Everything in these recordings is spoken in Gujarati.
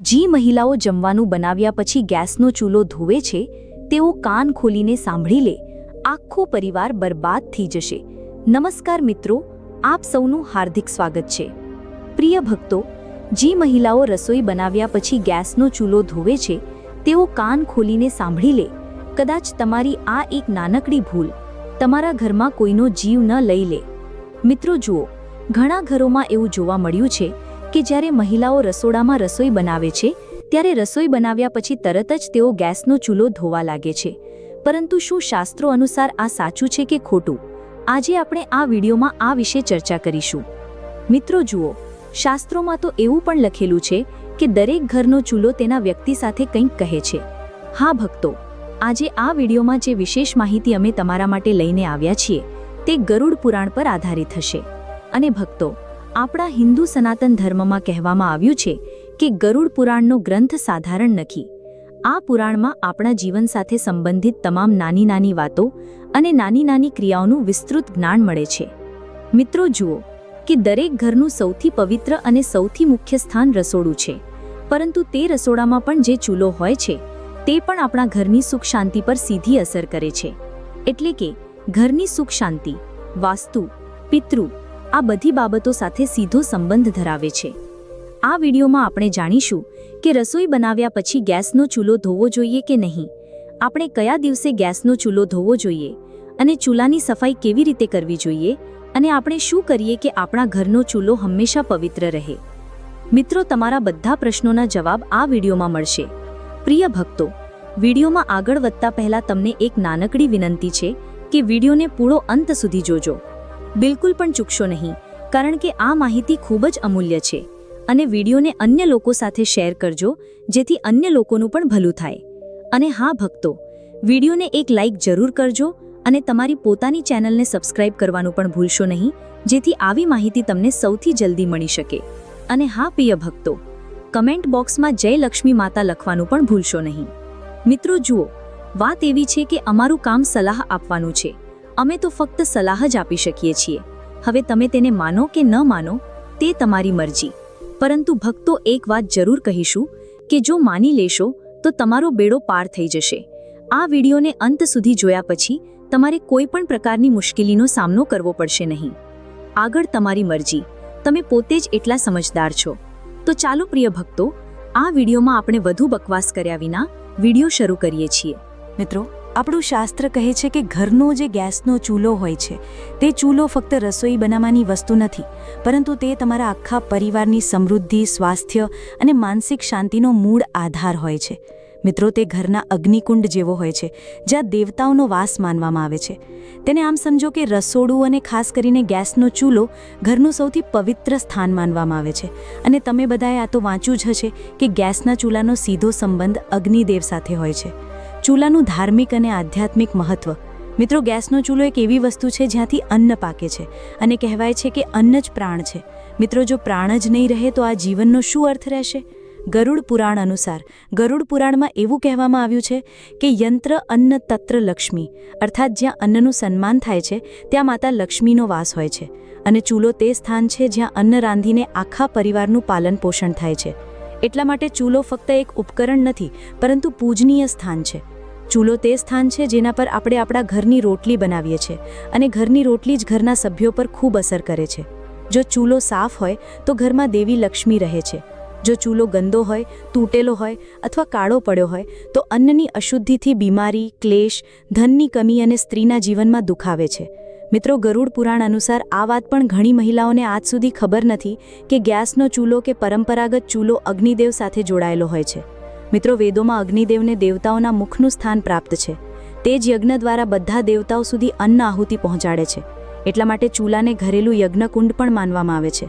જી મહિલાઓ જમવાનું બનાવ્યા પછી ગેસનો ચૂલો ધોવે છે, તેઓ કાન ખોલીને સાંભળી લે, આખો પરિવાર બરબાદ થઈ જશે. નમસ્કાર મિત્રો, આપ સૌનું હાર્દિક સ્વાગત છે. પ્રિય ભક્તો, જી મહિલાઓ રસોઈ બનાવ્યા પછી ગેસનો ચૂલો ધોવે છે, તેઓ કાન ખોલીને સાંભળી લે. કદાચ તમારી આ એક નાનકડી ભૂલ તમારા ઘરમાં કોઈનો જીવ ન લઈ લે. મિત્રો જુઓ, ઘણા ઘરોમાં એવું જોવા મળ્યું છે કે જ્યારે મહિલાઓ રસોડામાં રસોઈ બનાવે છે, ત્યારે રસોઈ બનાવ્યા પછી તરત જ તેઓ ગેસનો ચૂલો ધોવા લાગે છે. પરંતુ શું શાસ્ત્રો અનુસાર આ સાચું છે કે ખોટું? આજે આપણે આ વિડીયોમાં આ વિશે ચર્ચા કરીશું. મિત્રો જુઓ, શાસ્ત્રોમાં તો એવું પણ લખેલું છે કે દરેક ઘરનો ચૂલો તેના વ્યક્તિ સાથે કંઈક કહે છે. હા ભક્તો, આજે આ વિડીયોમાં જે વિશેષ માહિતી અમે તમારા માટે લઈને આવ્યા છીએ, તે ગરુડ પુરાણ પર આધારિત હશે. અને ભક્તો આપણા હિન્દુ સનાતન ધર્મમાં કહેવામાં આવ્યું છે કે ગરુડ પુરાણનો ગ્રંથ સાધારણ નથી. આ પુરાણમાં આપણા જીવન સાથે સંબંધિત તમામ નાની નાની વાતો અને નાની નાની ક્રિયાઓનું વિસ્તૃત જ્ઞાન મળે છે. મિત્રો જુઓ કે દરેક ઘરનું સૌથી પવિત્ર અને સૌથી મુખ્ય સ્થાન રસોડું છે. પરંતુ તે રસોડામાં પણ જે ચૂલો હોય છે, તે પણ આપણા ઘરની સુખ શાંતિ પર સીધી અસર કરે છે. એટલે કે, ઘરની સુખ શાંતિ, વાસ્તુ, પિતૃ આ બધી બાબતો સાથે સીધો સંબંધ ધરાવે છે. આ વિડીયોમાં આપણે જાણીશું કે રસોઈ બનાવ્યા પછી ગેસનો ચૂલો ધોવો જોઈએ કે નહીં? આપણે કયા દિવસે ગેસનો ચૂલો ધોવો જોઈએ? અને ચૂલાની સફાઈ કેવી રીતે કરવી જોઈએ? અને આપણે શું કરીએ કે આપણા ઘરનો ચૂલો હંમેશા પવિત્ર રહે? મિત્રો, તમારા બધા પ્રશ્નોના જવાબ આ વિડીયોમાં મળશે. પ્રિય ભક્તો, વિડીયોમાં આગળ વધતા પહેલા તમને એક નાનકડી વિનંતી છે કે વિડીયોને પૂરો અંત સુધી જોજો. બિલકુલ પણ ચૂકશો નહીં, કારણ કે આ માહિતી ખૂબ જ અમૂલ્ય છે. અને વિડીયોને અન્ય લોકો સાથે શેર કરજો, જેથી અન્ય લોકોનું પણ ભલું થાય. અને હા, ભક્તો, વિડીયોને એક લાઇક જરૂર કરજો અને તમારી પોતાની ચેનલને સબસ્ક્રાઇબ કરવાનું પણ ભૂલશો નહીં, જેથી આવી માહિતી તમને સૌથી જલ્દી મળી શકે. અને હા, પ્રિય ભક્તો, કમેન્ટ બોક્સમાં જય લક્ષ્મી માતા લખવાનું પણ ભૂલશો નહીં. મિત્રો, જુઓ, વાત એવી છે કે અમારું કામ સલાહ આપવાનું છે. અમે તો ફક્ત સલાહ જ આપી શકીએ છીએ. હવે તમે તેને માનો કે ન માનો, તે તમારી મરજી. પરંતુ ભક્તો એક વાત જરૂર કહીશું કે જો માની લેશો, તો તમારો બેડો પાર થઈ જશે. આ વિડીયોને અંત સુધી જોયા પછી તમારે કોઈ પણ પ્રકારની મુશ્કેલીનો સામનો કરવો પડશે નહીં. આગળ તમારી મરજી. તમે પોતે જ એટલા સમજદાર છો. તો ચાલો પ્રિય ભક્તો, આ વિડીયોમાં આપણે વધુ બકવાસ કર્યા વિના વીડિયો શરૂ કરીએ છીએ. મિત્રો આપણું શાસ્ત્ર કહે છે કે ઘરનો જે ગેસનો ચૂલો હોય છે, તે ચૂલો ફક્ત રસોઈ બનાવવાની વસ્તુ નથી, પરંતુ તે તમારા આખા પરિવારની સમૃદ્ધિ, સ્વાસ્થ્ય અને માનસિક શાંતિનો મૂળ આધાર હોય છે. મિત્રો, તે ઘરના અગ્નિકુંડ જેવો હોય છે, જ્યાં દેવતાઓનો વાસ માનવામાં આવે છે. તેને આમ સમજો કે રસોડું અને ખાસ કરીને ગેસનો ચૂલો ઘરનું સૌથી પવિત્ર સ્થાન માનવામાં આવે છે. અને તમે બધાએ આ તો વાંચ્યું જ હશે કે ગેસના ચૂલાનો સીધો સંબંધ અગ્નિદેવ સાથે હોય છે. ચૂલાનું ધાર્મિક અને આધ્યાત્મિક મહત્વ. મિત્રો, ગેસનો ચૂલો એક એવી વસ્તુ છે જ્યાંથી અન્ન પાકે છે અને કહેવાય છે કે અન્ન જ પ્રાણ છે. મિત્રો, જો પ્રાણ જ નહીં રહે તો આ જીવનનો શું અર્થ રહેશે? ગરુડ પુરાણ અનુસાર, ગરુડ પુરાણમાં એવું કહેવામાં આવ્યું છે કે યંત્ર અન્ન તત્ર લક્ષ્મી, અર્થાત જ્યાં અન્નનું સન્માન થાય છે, ત્યાં માતા લક્ષ્મીનો વાસ હોય છે. અને ચૂલો તે સ્થાન છે જ્યાં અન્ન રાંધીને આખા પરિવારનું પાલન પોષણ થાય છે. એટલા માટે ચૂલો ફક્ત એક ઉપકરણ નથી, પરંતુ પૂજનીય સ્થાન છે. ચૂલો તે સ્થાન છે જેના પર આપણે આપણા ઘરની રોટલી બનાવીએ છીએ અને ઘરની રોટલી જ ઘરના સભ્યો પર ખૂબ અસર કરે છે. જો ચૂલો સાફ હોય તો ઘરમાં દેવી લક્ષ્મી રહે છે. જો ચૂલો ગંદો હોય, તૂટેલો હોય અથવા કાળો પડ્યો હોય તો અન્નની અશુદ્ધિથી બીમારી, ક્લેશ, ધનની કમી અને સ્ત્રીના જીવનમાં દુખાવે છે. મિત્રો, ગરુડ પુરાણ અનુસાર આ વાત પણ ઘણી મહિલાઓને આજ સુધી ખબર નથી કે ગેસનો ચૂલો કે પરંપરાગત ચૂલો અગ્નિદેવ સાથે જોડાયેલો હોય છે. મિત્રો, વેદોમાં અગ્નિદેવને દેવતાઓના મુખનું સ્થાન પ્રાપ્ત છે. તે જ યજ્ઞ દ્વારા બધા દેવતાઓ સુધી અન્ન આહુતિ પહોંચાડે છે. એટલા માટે ચૂલાને ઘરેલું યજ્ઞકુંડ પણ માનવામાં આવે છે.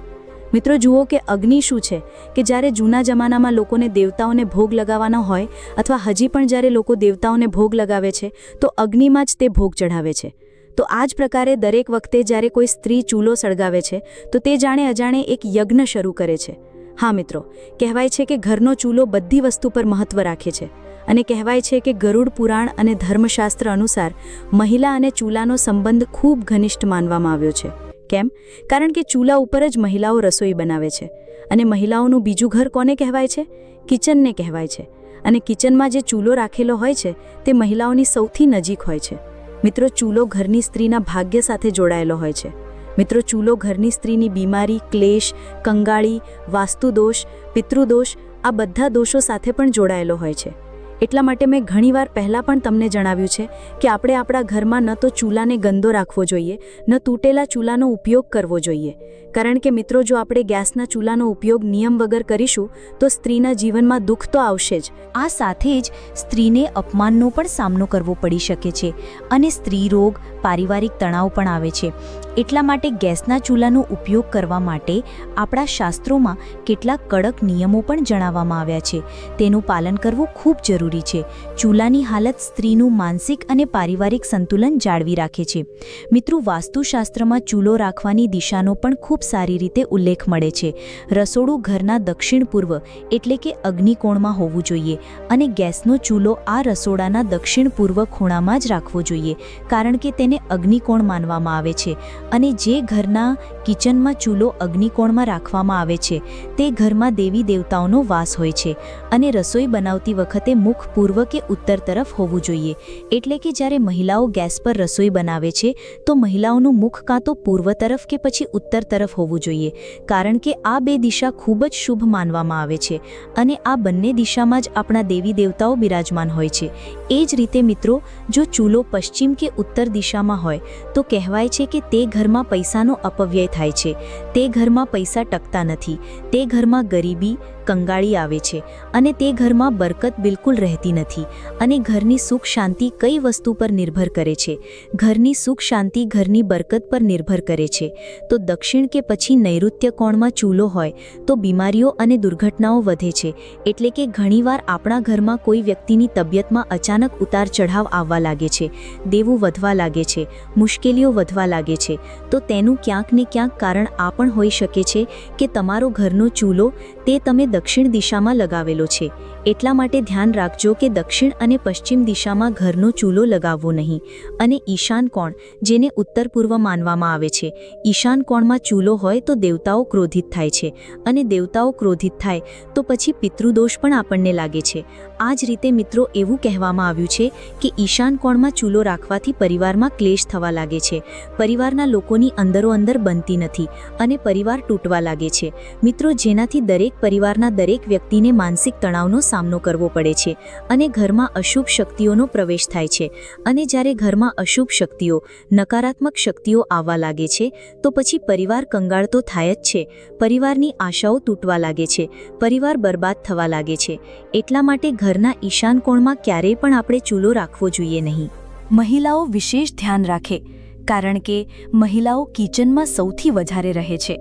મિત્રો, જુઓ કે અગ્નિ શું છે કે જ્યારે જૂના જમાનામાં લોકોને દેવતાઓને ભોગ લગાવવાનો હોય અથવા હજી પણ જ્યારે લોકો દેવતાઓને ભોગ લગાવે છે, તો અગ્નિમાં જ તે ભોગ ચઢાવે છે. તો આ જ પ્રકારે દરેક વખતે જ્યારે કોઈ સ્ત્રી ચૂલો સળગાવે છે, તો તે જાણે અજાણે એક યજ્ઞ શરૂ કરે છે. હા મિત્રો, કહેવાય છે કે ઘરનો ચૂલો બધી વસ્તુ પર મહત્વ રાખે છે અને કહેવાય છે કે ગરુડ પુરાણ અને ધર્મશાસ્ત્ર અનુસાર મહિલા અને ચૂલાનો સંબંધ ખૂબ ઘનિષ્ઠ માનવામાં આવ્યો છે. કેમ? કારણ કે ચૂલા ઉપર જ મહિલાઓ રસોઈ બનાવે છે અને મહિલાઓનું બીજું ઘર કોને કહેવાય છે? કિચનને કહેવાય છે અને કિચનમાં જે ચૂલો રાખેલો હોય છે તે મહિલાઓની સૌથી નજીક હોય છે. મિત્રો, ચૂલો ઘરની સ્ત્રીના ભાગ્ય સાથે જોડાયેલો હોય છે. મિત્રો, ચૂલો ઘરની સ્ત્રીની બીમારી, ક્લેશ, કંગાળી, વાસ્તુદોષ, પિતૃદોષ, આ બધા દોષો સાથે પણ જોડાયેલો હોય છે. એટલા માટે મેં ઘણીવાર પહેલાં પણ તમને જણાવ્યું છે કે આપણે આપણા ઘરમાં ન તો ચૂલાને ગંદો રાખવો જોઈએ, ન તૂટેલા ચૂલાનો ઉપયોગ કરવો જોઈએ. કારણ કે મિત્રો, જો આપણે ગેસના ચૂલાનો ઉપયોગ નિયમ વગર કરીશું, તો સ્ત્રીના જીવનમાં દુઃખ તો આવશે જ. આ સાથે જ સ્ત્રીને અપમાનનો પણ સામનો કરવો પડી શકે છે અને સ્ત્રી રોગ પારિવારિક તણાવ પણ આવે છે. એટલા માટે ગેસના ચૂલાનો ઉપયોગ કરવા માટે આપણા શાસ્ત્રોમાં કેટલાક કડક નિયમો પણ જણાવવામાં આવ્યા છે. તેનું પાલન કરવું ખૂબ જરૂરી છે. ચૂલાની હાલત સ્ત્રીનું માનસિક અને પારિવારિક સંતુલન જાળવી રાખે છે. મિત્રો, વાસ્તુશાસ્ત્રમાં ચૂલો રાખવાની દિશાનો પણ ખૂબ સારી રીતે ઉલ્લેખ મળે છે. રસોડું ઘરના દક્ષિણ પૂર્વ, એટલે કે અગ્નિકોણમાં હોવું જોઈએ અને ગેસનો ચૂલો આ રસોડાના દક્ષિણ પૂર્વ ખૂણામાં જ રાખવો જોઈએ. કારણ કે તેને અગ્નિકોણ માનવામાં આવે છે અને જે ઘરના કિચનમાં ચૂલો અગ્નિકોણમાં રાખવામાં આવે છે, તે ઘરમાં દેવી દેવતાઓનો વાસ હોય છે અને રસોઈ બનાવતી વખતે મુખ પૂર્વ કે ઉત્તર તરફ હોવું જોઈએ. એટલે કે જ્યારે મહિલાઓ ગેસ પર રસોઈ બનાવે છે, તો મહિલાઓનું મુખ કાં તો પૂર્વ તરફ કે પછી ઉત્તર તરફ હોવું જોઈએ, કારણ કે આ બે દિશા ખૂબ જ શુભ માનવામાં આવે છે અને આ બંને દિશામાં જ આપણા દેવી દેવતાઓ બિરાજમાન હોય છે. એ જ રીતે મિત્રો, જો ચૂલો પશ્ચિમ કે ઉત્તર દિશામાં હોય, તો કહેવાય છે કે તે ઘરમાં પૈસાનો અપવ્યય થાય છે. તે ઘરમાં પૈસા ટકતા નથી. તે ઘરમાં ગરીબી કંગાળી આવે છે અને તે ઘરમાં બરકત બિલકુલ રહેતી નથી અને ઘરની સુખ શાંતિ કઈ વસ્તુ પર નિર્ભર કરે છે? ઘરની સુખ શાંતિ ઘરની બરકત પર નિર્ભર કરે છે. તો દક્ષિણ કે પછી નૈઋત્ય કોણમાં ચૂલો હોય, તો બીમારીઓ અને દુર્ઘટનાઓ વધે છે. એટલે કે ઘણીવાર આપણા ઘરમાં કોઈ વ્યક્તિની તબિયતમાં અચાનક ઉતાર ચઢાવ આવવા લાગે છે, દેવું વધવા લાગે છે, મુશ્કેલીઓ વધવા લાગે છે. તો તેનું ક્યાંક ને ક્યાંક કારણ આ પણ હોઈ શકે છે કે તમારો ઘરનો ચૂલો, તે તમે દક્ષિણ દિશામાં લગાવેલો છે. એટલા માટે ધ્યાન રાખજો કે દક્ષિણ અને પશ્ચિમ દિશામાં ઘરનો ચૂલો લગાવવો નહીં. અને ઈશાન કોણ, જેને ઉત્તર પૂર્વ માનવામાં આવે છે. ઈશાન કોણમાં ચૂલો હોય તો દેવતાઓ ક્રોધિત થાય છે. અને દેવતાઓ ક્રોધિત થાય, તો પછી પિતૃદોષ પણ આપણને લાગે છે. આ જ રીતે મિત્રો, એવું કહેવામાં આવ્યું છે કે ઈશાન કોણમાં ચૂલો રાખવાથી પરિવારમાં ક્લેશ થવા લાગે છે. પરિવારના લોકોની અંદરો અંદર બનતી નથી અને પરિવાર તૂટવા લાગે છે. મિત્રો, જેનાથી દરેક પરિવારના દરેક વ્યક્તિને માનસિક તણાવનો સામનો કરવો પડે છે અને ઘરમાં અશુભ શક્તિઓનો પ્રવેશ થાય છે. અને જ્યારે ઘરમાં અશુભ શક્તિઓ, નકારાત્મક શક્તિઓ આવવા લાગે છે, તો પછી પરિવાર કંગાળ તો થાય જ છે. પરિવારની આશાઓ તૂટવા લાગે છે. પરિવાર બરબાદ થવા લાગે છે. એટલા માટે ઘરના ઈશાન કોણમાં ક્યારેય પણ આપણે ચૂલો રાખવો જોઈએ નહીં. મહિલાઓ વિશેષ ધ્યાન રાખે, કારણ કે મહિલાઓ કિચનમાં સૌથી વધારે રહે છે.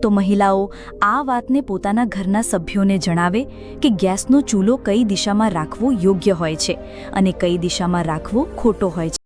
તો મહિલાઓ આ વાતને પોતાના ઘરના સભ્યોને જણાવે કે ગેસનો ચૂલો કઈ દિશામાં રાખવો યોગ્ય હોય છે અને કઈ દિશામાં રાખવો ખોટો હોય છે.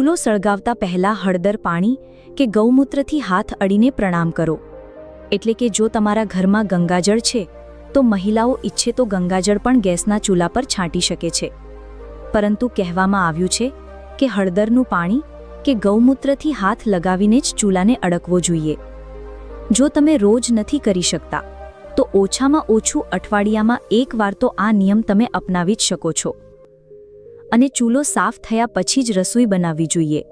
ચૂલો સળગાવતા પહેલા હળદર પાણી કે ગૌમૂત્રથી હાથ અડીને પ્રણામ કરો. એટલે કે જો તમારા ઘરમાં ગંગાજળ છે, તો મહિલાઓ ઈચ્છે તો ગંગાજળ પણ ગેસના ચૂલા પર છાંટી શકે છે. પરંતુ કહેવામાં આવ્યું છે કે હળદરનું પાણી કે ગૌમૂત્રથી હાથ લગાવીને જ ચૂલાને અડકવો જોઈએ. જો તમે રોજ નથી કરી શકતા, તો ઓછામાં ઓછું અઠવાડિયામાં એકવાર તો આ નિયમ તમે અપનાવી જ શકો છો. અને ચૂલો સાફ થયા પછી જ રસોઈ બનાવવી જોઈએ.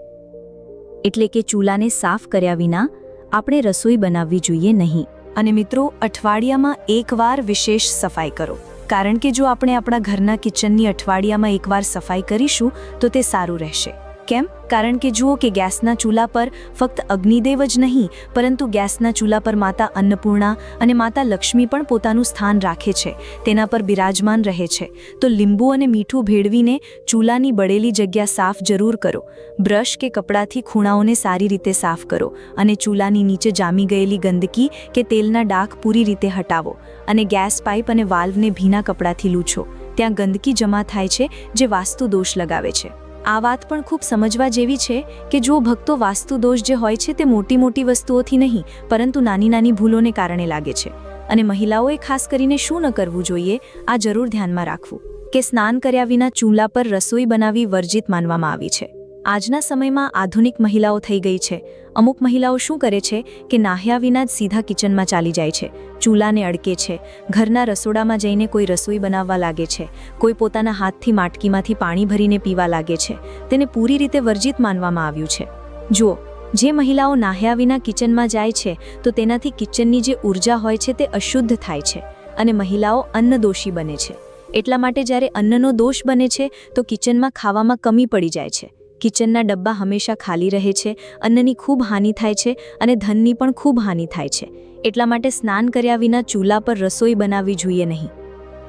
એટલે કે ચૂલાને સાફ કર્યા વિના આપણે રસોઈ બનાવવી જોઈએ નહીં. અને મિત્રો, અઠવાડિયામાં એકવાર વિશેષ સફાઈ કરો. કારણ કે જો આપણે આપણા ઘરના કિચનની અઠવાડિયામાં એકવાર સફાઈ કરીશું, તો તે સારું રહેશે. કેમ? કારણ કે જુઓ કે ગેસના ચૂલા પર ફક્ત અગ્નિદેવ જ નહીં, પરંતુ ગેસના ચૂલા પર માતા અન્નપૂર્ણા અને માતા લક્ષ્મી પણ પોતાનું સ્થાન રાખે છે, તેના પર બિરાજમાન રહે છે. તો લીંબુ અને મીઠું ભેળવીને ચૂલાની બળેલી જગ્યા સાફ જરૂર કરો. બ્રશ કે કપડાથી ખૂણાઓને સારી રીતે સાફ કરો અને ચૂલાની નીચે જામી ગયેલી ગંદકી કે તેલના ડાઘ પૂરી રીતે હટાવો અને ગેસ પાઇપ અને વાલ્વને ભીના કપડાથી લૂછો. ત્યાં ગંદકી જમા થાય છે, જે વાસ્તુ દોષ લગાવે છે. આ વાત પણ ખૂબ સમજવા જેવી છે કે જો ભક્તો વાસ્તુ દોષ જે હોય છે તે મોટી મોટી વસ્તુઓથી નહીં, પરંતુ નાની નાની ભૂલોને કારણે લાગે છે. અને મહિલાઓએ ખાસ કરીને શું ન કરવું જોઈએ, આ જરૂર ધ્યાનમાં રાખવું. કે સ્નાન કર્યા વિના ચૂલા પર રસોઈ બનાવી વર્જિત માનવામાં આવી છે. આજના સમયમાં આધુનિક મહિલાઓ થઈ ગઈ છે. અમુક મહિલાઓ શું કરે છે કે નાહ્યા વિના જ સીધા કિચનમાં ચાલી જાય છે. ચૂલાને અડકે છે. ઘરના રસોડામાં જઈને કોઈ રસોઈ બનાવવા લાગે છે. કોઈ પોતાના હાથથી માટકીમાંથી પાણી ભરીને પીવા લાગે છે. તેને પૂરી રીતે વર્જિત માનવામાં આવ્યું છે. જુઓ, જે મહિલાઓ નાહ્યા વિના કિચનમાં જાય છે, તો તેનાથી કિચનની જે ઊર્જા હોય છે તે અશુદ્ધ થાય છે અને મહિલાઓ અન્નદોષી બને છે. એટલા માટે જ્યારે અન્નનો દોષ બને છે, તો કિચનમાં ખાવામાં કમી પડી જાય છે. કિચનના ડબ્બા હંમેશા ખાલી રહે છે, અન્નની ખૂબ હાનિ થાય છે અને ધનની પણ ખૂબ હાનિ થાય છે. એટલા માટે સ્નાન કર્યા વિના ચૂલા પર રસોઈ બનાવવી જોઈએ નહીં.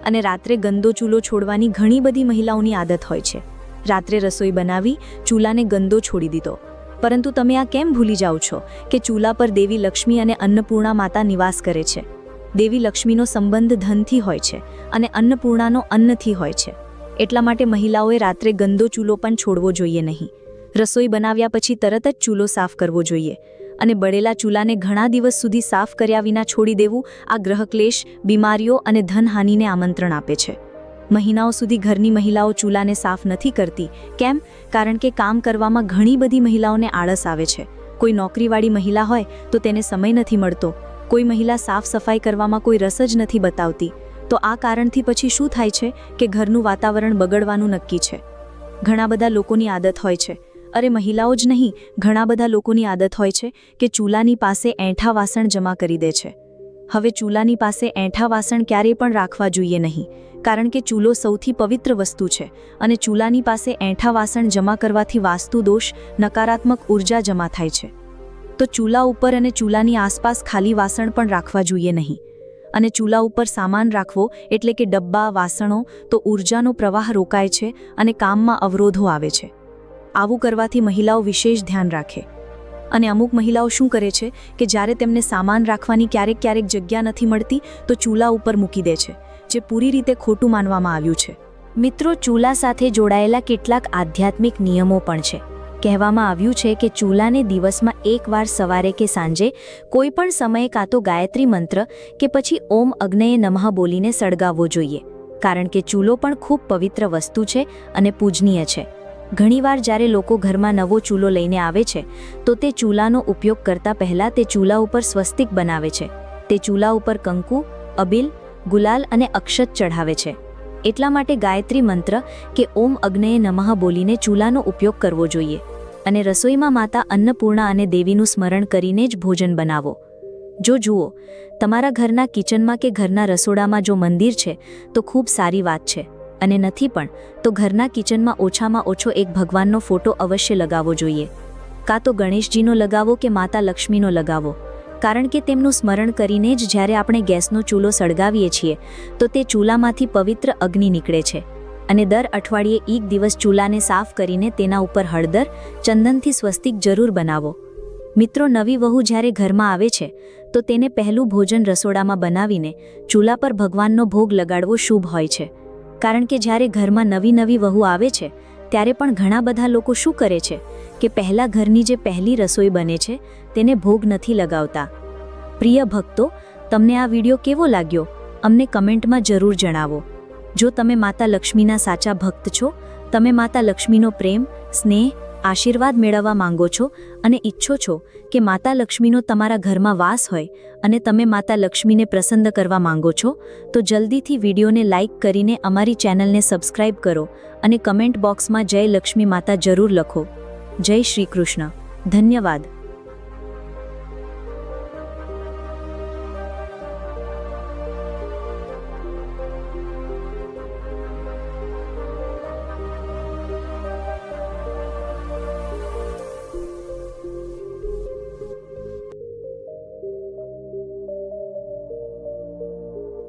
અને રાત્રે ગંદો ચૂલો છોડવાની ઘણી બધી મહિલાઓની આદત હોય છે. રાત્રે રસોઈ બનાવી, ચૂલાને ગંદો છોડી દીધો. પરંતુ તમે આ કેમ ભૂલી જાઓ છો કે ચૂલા પર દેવી લક્ષ્મી અને અન્નપૂર્ણા માતા નિવાસ કરે છે? દેવી લક્ષ્મીનો સંબંધ ધનથી હોય છે અને અન્નપૂર્ણાનો અન્નથી હોય છે. એટલા માટે મહિલાઓએ રાત્રે ગંદો ચૂલો પણ છોડવો જોઈએ નહીં. રસોઈ બનાવ્યા પછી તરત જ ચૂલો સાફ કરવો જોઈએ અને બળેલા ચૂલાને ઘણા દિવસ સુધી સાફ કર્યા વિના છોડી દેવું આ ગ્રહક્લેશ, બીમારીઓ અને ધનહાનિને આમંત્રણ આપે છે. મહિનાઓ સુધી ઘરની મહિલાઓ ચૂલાને સાફ નથી કરતી. કેમ? કારણ કે કામ કરવામાં ઘણી બધી મહિલાઓને આળસ આવે છે. કોઈ નોકરીવાળી મહિલા હોય તો તેને સમય નથી મળતો. કોઈ મહિલા સાફ સફાઈ કરવામાં કોઈ રસ જ નથી બતાવતી. તો આ કારણથી પછી શું થાય છે કે ઘરનું વાતાવરણ બગડવાનું નક્કી છે? ઘણા બધા લોકોની આદત હોય છે. અરે મહિલાઓ જ નહીં, ઘણા બધા લોકોની આદત હોય છે કે ચૂલાની પાસે એંઠા વાસણ જમા કરી દે છે. હવે ચૂલાની પાસે એંઠા વાસણ ક્યારેય પણ રાખવા જોઈએ નહીં, કારણ કે ચૂલો સૌથી પવિત્ર વસ્તુ છે અને ચૂલાની પાસે એંઠા વાસણ જમા કરવાથી વાસ્તુ દોષ નકારાત્મક ઊર્જા જમા થાય છે. તો ચૂલા ઉપર અને ચૂલાની આસપાસ ખાલી વાસણ પણ રાખવા જોઈએ નહીં. અને ચૂલા ઉપર સામાન રાખવો એટલે કે ડબ્બા, વાસણો, તો ઉર્જાનો પ્રવાહ રોકાય છે અને કામમાં અવરોધો આવે છે. આવું કરવાથી મહિલાઓ વિશેષ ધ્યાન રાખે. અને અમુક મહિલાઓ શું કરે છે કે જ્યારે તેમને સામાન રાખવાની ક્યારેક ક્યારેક જગ્યા નથી મળતી, તો ચૂલા ઉપર મૂકી દે છે, જે પૂરી રીતે ખોટું માનવામાં આવ્યું છે. મિત્રો, ચૂલા સાથે જોડાયેલા કેટલાક આધ્યાત્મિક નિયમો પણ છે. કહેવામાં આવ્યું છે કે ચૂલાને દિવસમાં એકવાર સવારે કે સાંજે કોઈ પણ સમયે કાં તો ગાયત્રી મંત્ર કે પછી ઓમ અગ્નયે નમઃ બોલીને સળગાવવો જોઈએ. કારણ કે ચૂલો પણ ખૂબ પવિત્ર વસ્તુ છે અને પૂજનીય છે. ઘણીવાર જ્યારે લોકો ઘરમાં નવો ચૂલો લઈને આવે છે, તો તે ચૂલાનો ઉપયોગ કરતા પહેલાં તે ચૂલા ઉપર સ્વસ્તિક બનાવે છે. તે ચૂલા ઉપર કંકુ, અબિલ, ગુલાલ અને અક્ષત ચઢાવે છે. એટલા માટે ગાયત્રી મંત્ર કે ઓમ અગ્નયે નમઃ બોલીને ચૂલાનો ઉપયોગ કરવો જોઈએ અને રસોઈમાં માતા અન્નપૂર્ણા અને દેવીનું સ્મરણ કરીને જ ભોજન બનાવો. જો જુઓ, તમારા ઘરના કિચનમાં કે ઘરના રસોડામાં જો મંદિર છે, તો ખૂબ સારી વાત છે. અને નથી પણ, તો ઘરના કિચનમાં ઓછામાં ઓછો એક ભગવાનનો ફોટો અવશ્ય લગાવવો જોઈએ. કાં તો ગણેશજીનો લગાવો કે માતા લક્ષ્મીનો લગાવો. કારણ કે તેમનું સ્મરણ કરીને જ જ્યારે આપણે ગેસનો ચૂલો સળગાવીએ છીએ, તો તે ચૂલામાંથી પવિત્ર અગ્નિ નીકળે છે. અને દર અઠવાડિયે એક દિવસ ચૂલાને સાફ કરીને તેના ઉપર હળદર, ચંદનથી સ્વસ્તિક જરૂર બનાવો. મિત્રો, નવી વહુ જ્યારે ઘરમાં આવે છે, તો તેને પહેલું ભોજન રસોડામાં બનાવીને ચૂલા પર ભગવાનનો ભોગ લગાડવો શુભ હોય છે. કારણ કે જ્યારે ઘરમાં નવી નવી વહુ આવે છે, ત્યારે પણ ઘણા બધા લોકો શું કરે છે, કે પહેલાં ઘરની જે પહેલી રસોઈ બને છે તેને ભોગ નથી લગાવતા. પ્રિય ભક્તો, તમને આ વીડિયો કેવો લાગ્યો? અમને કમેન્ટમાં જરૂર જણાવો. જો તમે માતા લક્ષ્મીના સાચા ભક્ત છો, તમે માતા લક્ષ્મીનો પ્રેમ, સ્નેહ, આશીર્વાદ મેળવવા માંગો છો અને ઈચ્છો છો કે માતા લક્ષ્મીનો તમારા ઘરમાં વાસ હોય અને તમે માતા લક્ષ્મીને પ્રસન્ન કરવા માંગો છો, તો જલ્દીથી વિડીયોને લાઇક કરીને અમારી ચેનલને સબસ્ક્રાઇબ કરો અને કમેન્ટ બોક્સમાં જય લક્ષ્મી માતા જરૂર લખો. જય શ્રી કૃષ્ણ. ધન્યવાદ.